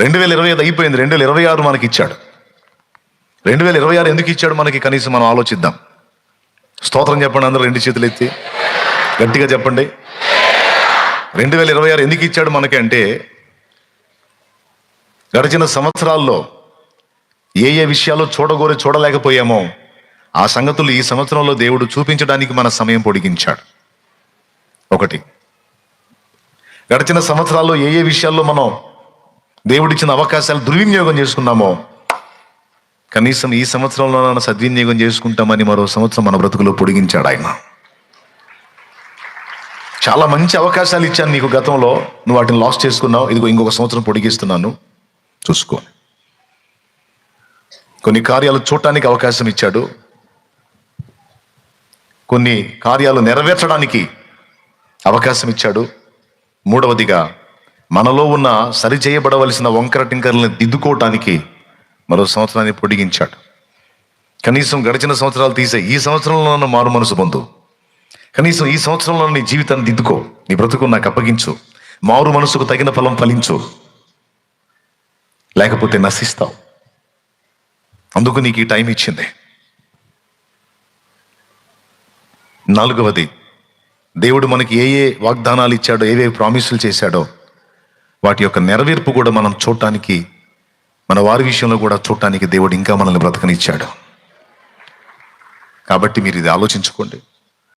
రెండు వేల ఇరవై ఐదు అయిపోయింది. రెండు వేల ఇరవై ఆరు మనకి ఇచ్చాడు రెండు వేల ఇరవై ఆరు ఎందుకు ఇచ్చాడు మనకి? కనీసం మనం ఆలోచిద్దాం. స్తోత్రం చెప్పండి అందరూ రెండు చేతులు ఎత్తి. గట్టిగా చెప్పండి. రెండు వేల ఇరవై ఆరు ఎందుకు ఇచ్చాడు మనకి అంటే గడిచిన సంవత్సరాల్లో ఏ ఏ విషయాలు చూడగోరి చూడలేకపోయామో ఆ సంగతులు ఈ సంవత్సరంలో దేవుడు చూపించడానికి మన సమయం పొడిగించాడు. ఒకటి. గడిచిన సంవత్సరాల్లో ఏ ఏ విషయాల్లో మనం దేవుడిచ్చిన అవకాశాలు దుర్వినియోగం చేసుకున్నామో కనీసం ఈ సంవత్సరంలో సద్వినియోగం చేసుకుంటామని మరో సంవత్సరం మన బ్రతుకులో పొడిగించాడు ఆయన. చాలా మంచి అవకాశాలు ఇచ్చాను నీకు గతంలో. నువ్వు వాటిని లాస్ చేసుకున్నావు. ఇదిగో ఇంకొక సంవత్సరం పొడిగిస్తున్నాను. చూసుకో. కొన్ని కార్యాలు చూడటానికి అవకాశం ఇచ్చాడు. కొన్ని కార్యాలు నెరవేర్చడానికి అవకాశం ఇచ్చాడు. మూడవదిగా మనలో ఉన్న సరిచేయబడవలసిన వంకర టింకర్లను దిద్దుకోవటానికి మరో సంవత్సరాన్ని పొడిగించాడు. కనీసం గడిచిన సంవత్సరాలు తీసే ఈ సంవత్సరంలోనూ మారు మనసు పొందు. కనీసం ఈ సంవత్సరంలో నీ జీవితాన్ని దిద్దుకో. నీ బ్రతుకు నాకు అప్పగించు. మారు మనసుకు తగిన ఫలం ఫలించు. లేకపోతే నశిస్తావు. అందుకు నీకు ఈ టైం ఇచ్చింది. నాలుగవది దేవుడు మనకి ఏ ఏ వాగ్దానాలు ఇచ్చాడో ఏవే ప్రామిసులు చేశాడో వాటి యొక్క నెరవేర్పు కూడా మనం చూడటానికి మన వారి విషయంలో కూడా చూడటానికి దేవుడు ఇంకా మనల్ని బ్రతకనిచ్చాడు. కాబట్టి మీరు ఇది ఆలోచించుకోండి.